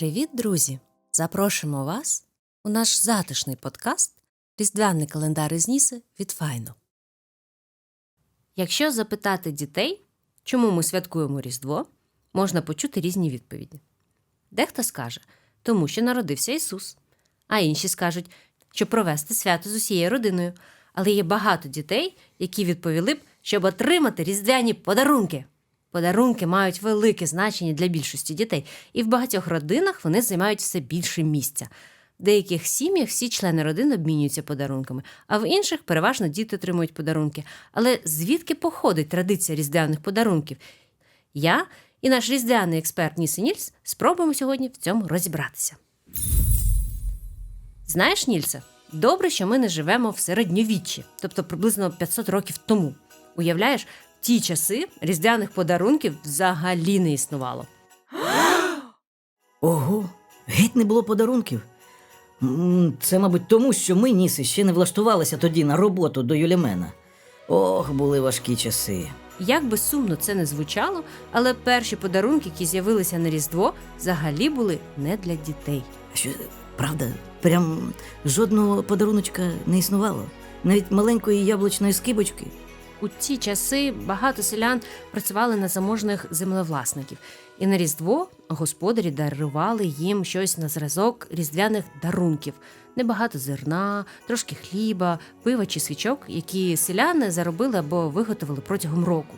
Привіт, друзі! Запрошуємо вас у наш затишний подкаст Різдвяний календар із Ніси від Файно. Якщо запитати дітей, чому ми святкуємо Різдво, можна почути різні відповіді. Дехто скаже, тому що народився Ісус, а інші скажуть, щоб провести свято з усією родиною. Але є багато дітей, які відповіли б, щоб отримати різдвяні подарунки. Подарунки мають велике значення для більшості дітей, і в багатьох родинах вони займають все більше місця. В деяких сім'ях всі члени родини обмінюються подарунками, а в інших переважно діти отримують подарунки. Але звідки походить традиція різдвяних подарунків? Я і наш різдвяний експерт Ніси Нільс спробуємо сьогодні в цьому розібратися. Знаєш, Нільсе, добре, що ми не живемо в середньовіччі, тобто приблизно 500 років тому. Уявляєш, ті часи різдвяних подарунків взагалі не існувало. Ого, геть не було подарунків. М, Це, мабуть, тому, що ми, Ніси, ще не влаштувалися тоді на роботу до Юлімена. Ох, були важкі часи. Як би сумно це не звучало, але перші подарунки, які з'явилися на Різдво, взагалі були не для дітей. А Що, правда, прям жодного подаруночка не існувало. Навіть маленької яблучної скибочки. У ті часи багато селян працювали на заможних землевласників, і на Різдво господарі дарували їм щось на зразок різдвяних дарунків: небагато зерна, трошки хліба, пива чи свічок, які селяни заробили або виготовили протягом року.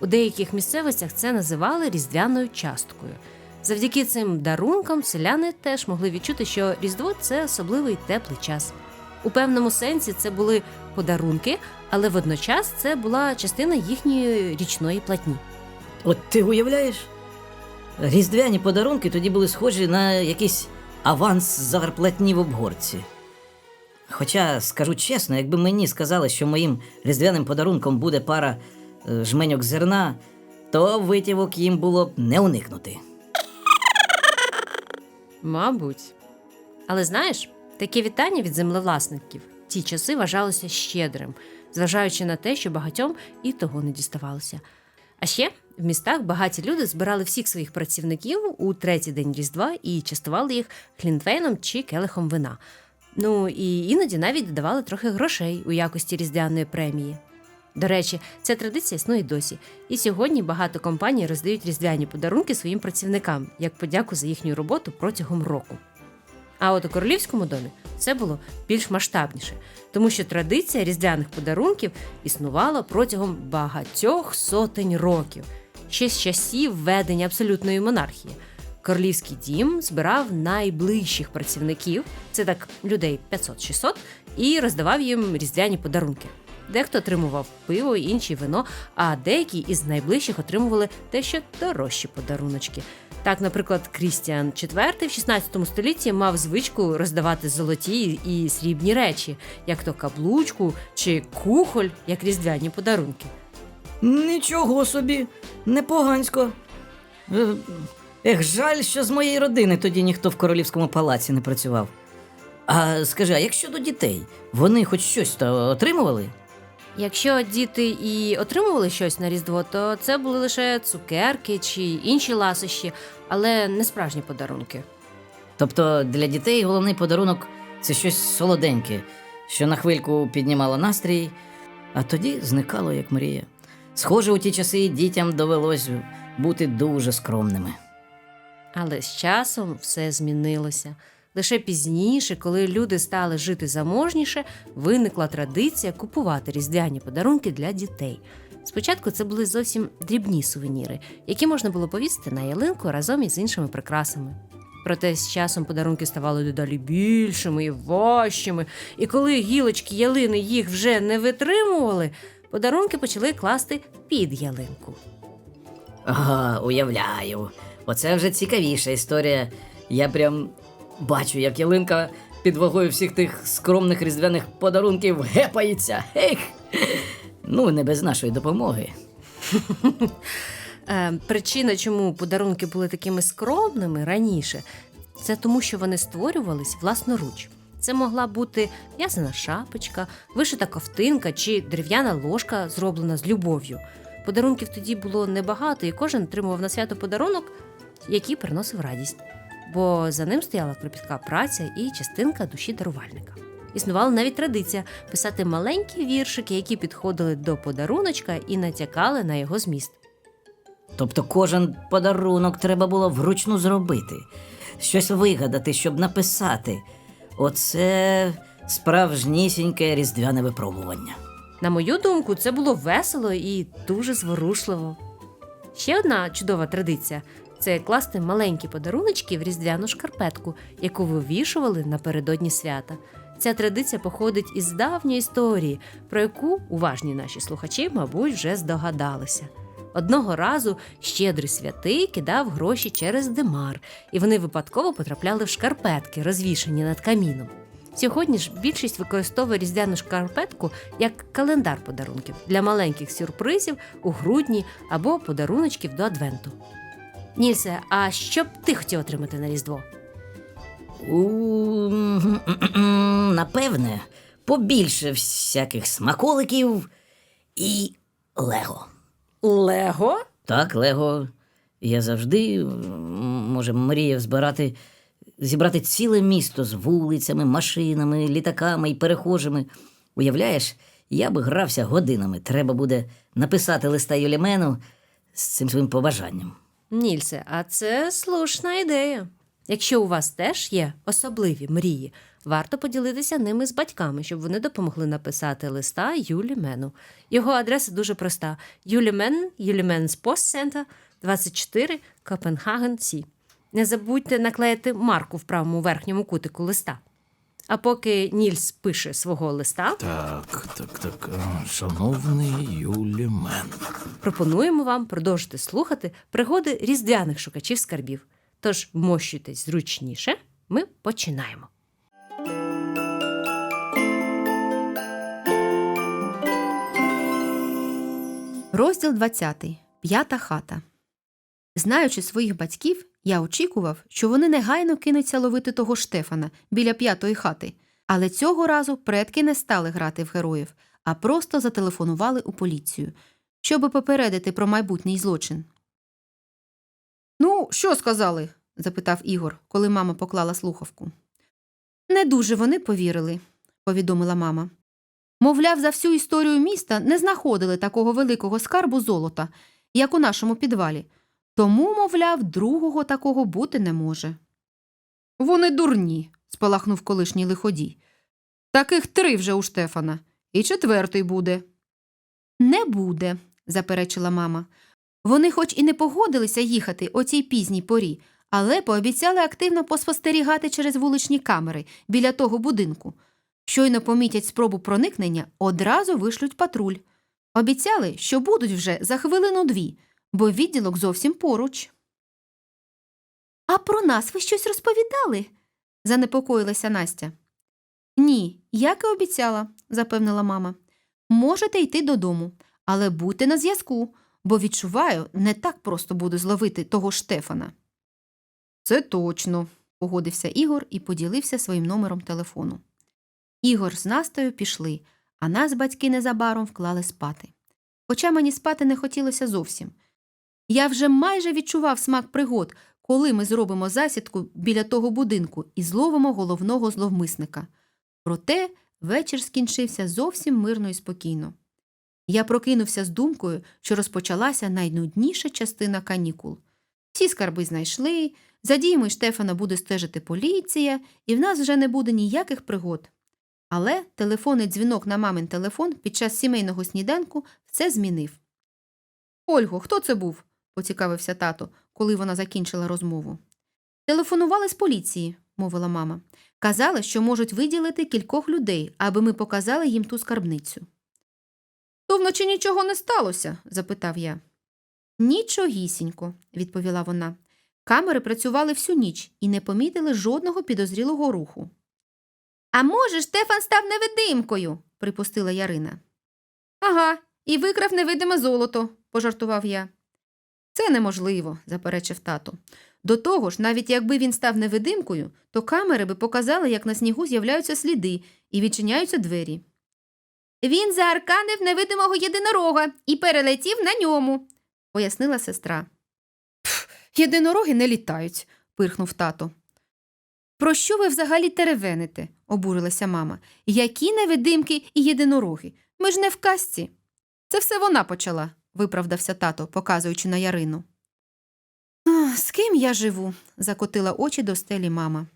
У деяких місцевостях це називали різдвяною часткою. Завдяки цим дарункам селяни теж могли відчути, що Різдво це особливий теплий час. У певному сенсі це були подарунки, але водночас це була частина їхньої річної платні. От ти уявляєш? Різдвяні подарунки тоді були схожі на якийсь аванс зарплатні в обгорці. Хоча, скажу чесно, якби мені сказали, що моїм різдвяним подарунком буде пара е, жменьок зерна, то витівок їм було б не уникнути. Мабуть. Але знаєш, таке вітання від землевласників ті часи вважалося щедрим, зважаючи на те, що багатьом і того не діставалося. А ще в містах багаті люди збирали всіх своїх працівників у третій день Різдва і частували їх хлінтвейном чи келихом вина. Ну і іноді навіть додавали трохи грошей у якості різдвяної премії. До речі, ця традиція існує досі. І сьогодні багато компаній роздають різдвяні подарунки своїм працівникам як подяку за їхню роботу протягом року. А от у королівському домі це було більш масштабніше, тому що традиція різдвяних подарунків існувала протягом багатьох сотень років, ще з часів введення абсолютної монархії. Королівський дім збирав найближчих працівників, це так людей 500-600, і роздавав їм різдвяні подарунки. Дехто отримував пиво, інші вино, а деякі із найближчих отримували дещо дорожчі подаруночки. Так, наприклад, Крістіан IV в 16 столітті мав звичку роздавати золоті і срібні речі, як то каблучку чи кухоль, як різдвяні подарунки. Нічого собі, непогансько. Е, Ех, жаль, що з моєї родини тоді ніхто в королівському палаці не працював. А скажи, а як щодо дітей, вони хоч щось то отримували? Якщо діти і отримували щось на Різдво, то це були лише цукерки чи інші ласощі, але не справжні подарунки. Тобто для дітей головний подарунок це щось солоденьке, що на хвильку піднімало настрій, а тоді зникало як мрія. Схоже, у ті часи дітям довелось бути дуже скромними. Але з часом все змінилося. Лише пізніше, коли люди стали жити заможніше, виникла традиція купувати різдвяні подарунки для дітей. Спочатку це були зовсім дрібні сувеніри, які можна було повісити на ялинку разом із іншими прикрасами. Проте з часом подарунки ставали дедалі більшими і важчими, і коли гілочки ялини їх вже не витримували, подарунки почали класти під ялинку. Ага, уявляю. Оце вже цікавіша історія. Я прям бачу, як ялинка під вагою всіх тих скромних різдвяних подарунків гепається. Ех! Ну, не без нашої допомоги. Е, причина, чому подарунки були такими скромними раніше, це тому, що вони створювались власноруч. Це могла бути в'язана шапочка, вишита ковтинка чи дерев'яна ложка, зроблена з любов'ю. Подарунків тоді було небагато, і кожен отримував на свято подарунок, який приносив радість. Бо за ним стояла кропітка праця і частинка душі дарувальника. Існувала навіть традиція писати маленькі віршики, які підходили до подаруночка і натякали на його зміст. Тобто кожен подарунок треба було вручну зробити, щось вигадати, щоб написати. Оце справжнісіньке різдвяне випробування. На мою думку, це було весело і дуже зворушливо. Ще одна чудова традиція це класти маленькі подаруночки в різдвяну шкарпетку, яку вивішували напередодні свята. Ця традиція походить із давньої історії, про яку уважні наші слухачі, мабуть, вже здогадалися. Одного разу щедрий святий кидав гроші через димар, і вони випадково потрапляли в шкарпетки, розвішані над каміном. Сьогодні ж більшість використовує різдвяну шкарпетку як календар подарунків для маленьких сюрпризів у грудні або подаруночків до Адвенту. Нільсе, а що б ти хотів отримати на Різдво? У, напевне, побільше всяких смаколиків і Лего. Лего? Так, Лего. Я завжди, може, мріяв збирати, зібрати ціле місто з вулицями, машинами, літаками і перехожими. Уявляєш, я би грався годинами. Треба буде написати листа Юлімену з цим своїм побажанням. Нільсе, а це слушна ідея. Якщо у вас теж є особливі мрії, варто поділитися ними з батьками, щоб вони допомогли написати листа Юлі Мену. Його адреса дуже проста: Юлі Мен, Юліменс Пост Центр, 24, Копенгаген Сі. Не забудьте наклеїти марку в правому верхньому кутику листа. А поки Нільс пише свого листа, Так, так, так. а, Шановний Юлімен. пропонуємо вам продовжити слухати пригоди різдвяних шукачів скарбів. Тож вмощуйтесь зручніше, ми починаємо. Розділ 20. П'ята хата. Знаючи своїх батьків, я очікував, що вони негайно кинуться ловити того Штефана біля п'ятої хати. Але цього разу предки не стали грати в героїв, а просто зателефонували у поліцію, щоби попередити про майбутній злочин. Ну, що сказали? запитав Ігор, коли мама поклала слухавку. Не дуже вони повірили, повідомила мама. Мовляв, за всю історію міста не знаходили такого великого скарбу золота, як у нашому підвалі. Тому, мовляв, другого такого бути не може. Вони дурні, спалахнув колишній лиходій. Таких три вже у Штефана, і четвертий буде. Не буде, заперечила мама. Вони хоч і не погодилися їхати о цій пізній порі, але пообіцяли активно поспостерігати через вуличні камери біля того будинку. Щойно помітять спробу проникнення, одразу вишлють патруль. Обіцяли, що будуть вже за хвилину-дві, бо відділок зовсім поруч. А про нас ви щось розповідали? занепокоїлася Настя. Ні, як і обіцяла, запевнила мама. Можете йти додому, але будьте на зв'язку, бо відчуваю, не так просто буде зловити того Штефана. Це точно, погодився Ігор і поділився своїм номером телефону. Ігор з Настею пішли, а нас батьки незабаром вклали спати. Хоча мені спати не хотілося зовсім. Я вже майже відчував смак пригод, коли ми зробимо засідку біля того будинку і зловимо головного зловмисника. Проте вечір скінчився зовсім мирно і спокійно. Я прокинувся з думкою, що розпочалася найнудніша частина канікул. Всі скарби знайшли, за діями Штефана буде стежити поліція, і в нас вже не буде ніяких пригод. Але телефонний дзвінок на мамин телефон під час сімейного сніданку все змінив. Ольго, хто це був? Поцікавився тато, коли вона закінчила розмову. Телефонували з поліції, мовила мама. Казали, що можуть виділити кількох людей, аби ми показали їм ту скарбницю. То вночі нічого не сталося? запитав я. Нічогісінько, відповіла вона. Камери працювали всю ніч і не помітили жодного підозрілого руху. А може, Штефан став невидимкою, припустила Ярина. Ага, і викрав невидиме золото, пожартував я. Це неможливо, заперечив тато. До того ж, навіть якби він став невидимкою, то камери би показали, як на снігу з'являються сліди і відчиняються двері. Він заарканив невидимого єдинорога і перелетів на ньому, пояснила сестра. Єдинороги не літають, пирхнув тато. Про що ви взагалі теревените? обурилася мама. Які невидимки і єдинороги? Ми ж не в казці. Це все вона почала, виправдався тато, показуючи на Ярину. З ким я живу? закотила очі до стелі мама.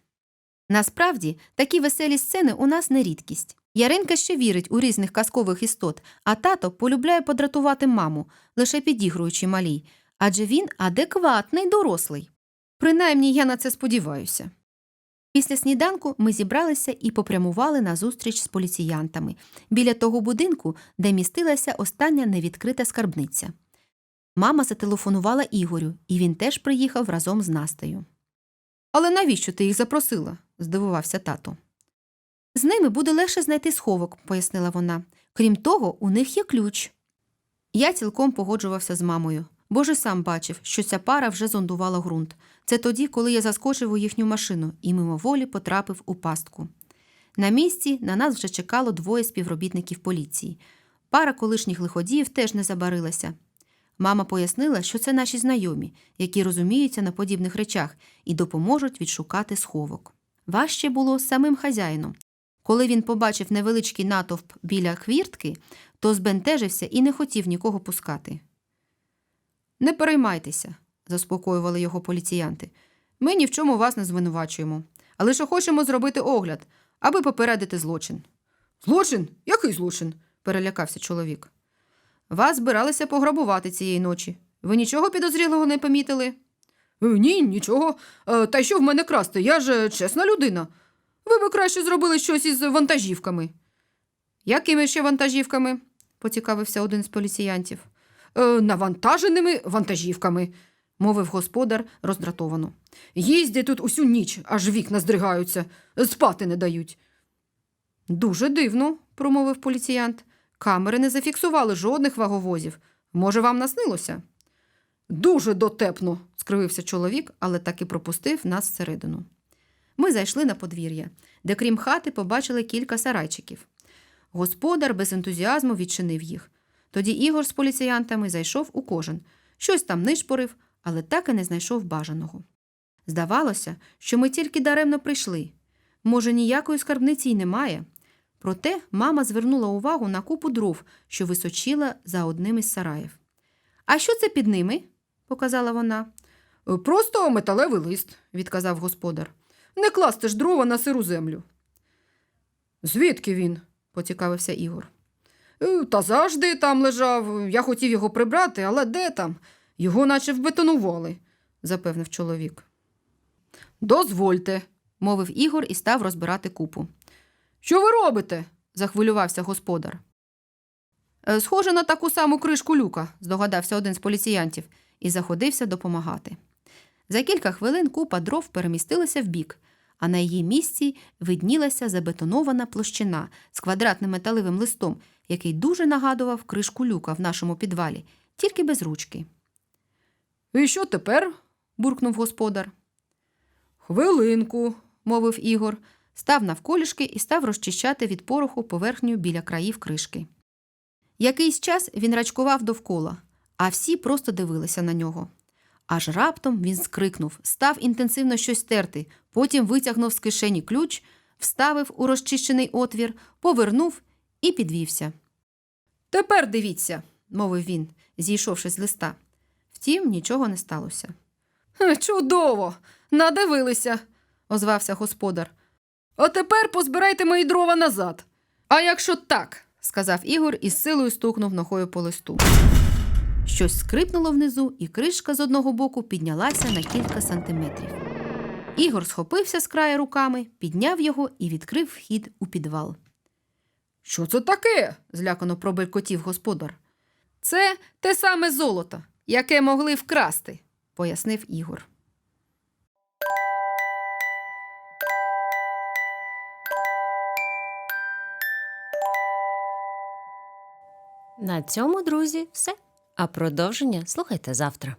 Насправді, такі веселі сцени у нас не рідкість. Яринка ще вірить у різних казкових істот, а тато полюбляє подратувати маму, лише підігруючи малій, адже він адекватний дорослий. Принаймні, я на це сподіваюся. Після сніданку ми зібралися і попрямували на зустріч з поліціянтами біля того будинку, де містилася остання невідкрита скарбниця. Мама зателефонувала Ігорю, і він теж приїхав разом з Настею. Але навіщо ти їх запросила? здивувався тато. З ними буде легше знайти сховок, пояснила вона. Крім того, у них є ключ. Я цілком погоджувався з мамою, бо ж сам бачив, що ця пара вже зондувала ґрунт. Це тоді, коли я заскочив у їхню машину і мимоволі потрапив у пастку. На місці на нас вже чекало двоє співробітників поліції. Пара колишніх лиходіїв теж не забарилася. Мама пояснила, що це наші знайомі, які розуміються на подібних речах і допоможуть відшукати сховок. Важче було самим хазяїном. Коли він побачив невеличкий натовп біля хвіртки, то збентежився і не хотів нікого пускати. Не переймайтеся, заспокоювали його поліціянти. Ми ні в чому вас не звинувачуємо, а лише хочемо зробити огляд, аби попередити злочин. Злочин? Який злочин? перелякався чоловік. Вас збиралися пограбувати цієї ночі. Ви нічого підозрілого не помітили? «Е, Ні, нічого. Е, Та що в мене красти? Я ж е, чесна людина. Ви би краще зробили щось із вантажівками. Якими ще вантажівками? поцікавився один з поліціянтів. Е, навантаженими вантажівками, мовив господар роздратовано. Їздять тут усю ніч, аж вікна здригаються, спати не дають. Дуже дивно, промовив поліціянт. Камери не зафіксували жодних ваговозів. Може, вам наснилося? Дуже дотепно, скривився чоловік, але так і пропустив нас всередину. Ми зайшли на подвір'я, де, крім хати, побачили кілька сарайчиків. Господар без ентузіазму відчинив їх. Тоді Ігор з поліціянтами зайшов у кожен, щось там нишпорив, але так і не знайшов бажаного. Здавалося, що ми тільки даремно прийшли. Може, ніякої скарбниці й немає. Проте мама звернула увагу на купу дров, що височила за одним із сараїв. А що це під ними? показала вона. «Е, Просто металевий лист, відказав господар. Не класти ж дрова на сиру землю. Звідки він? поцікавився Ігор. «Е, Та завжди там лежав. Я хотів його прибрати, але де там? Його наче вбетонували, запевнив чоловік. Дозвольте, мовив Ігор і став розбирати купу. Що ви робите? захвилювався господар. «Е, Схоже на таку саму кришку люка, здогадався один з поліціянтів, і заходився допомагати. За кілька хвилин купа дров перемістилася вбік, а на її місці виднілася забетонована площина з квадратним металевим листом, який дуже нагадував кришку люка в нашому підвалі, тільки без ручки. І що тепер? буркнув господар. Хвилинку, мовив Ігор, став навколішки і став розчищати від пороху поверхню біля країв кришки. Якийсь час він рачкував довкола, а всі просто дивилися на нього. Аж раптом він скрикнув, став інтенсивно щось терти, потім витягнув з кишені ключ, вставив у розчищений отвір, повернув і підвівся. Тепер дивіться, мовив він, зійшовши з листа. Втім, нічого не сталося. Чудово! Надивилися, озвався господар. А тепер позбирайте мої дрова назад. А якщо так, сказав Ігор і з силою стукнув ногою по листу. Щось скрипнуло внизу, і кришка з одного боку піднялася на кілька сантиметрів. Ігор схопився з краю руками, підняв його і відкрив вхід у підвал. Що це таке? злякано пробелькотів господар. Це те саме золото, яке могли вкрасти, пояснив Ігор. На цьому, друзі, все. А продовження слухайте завтра.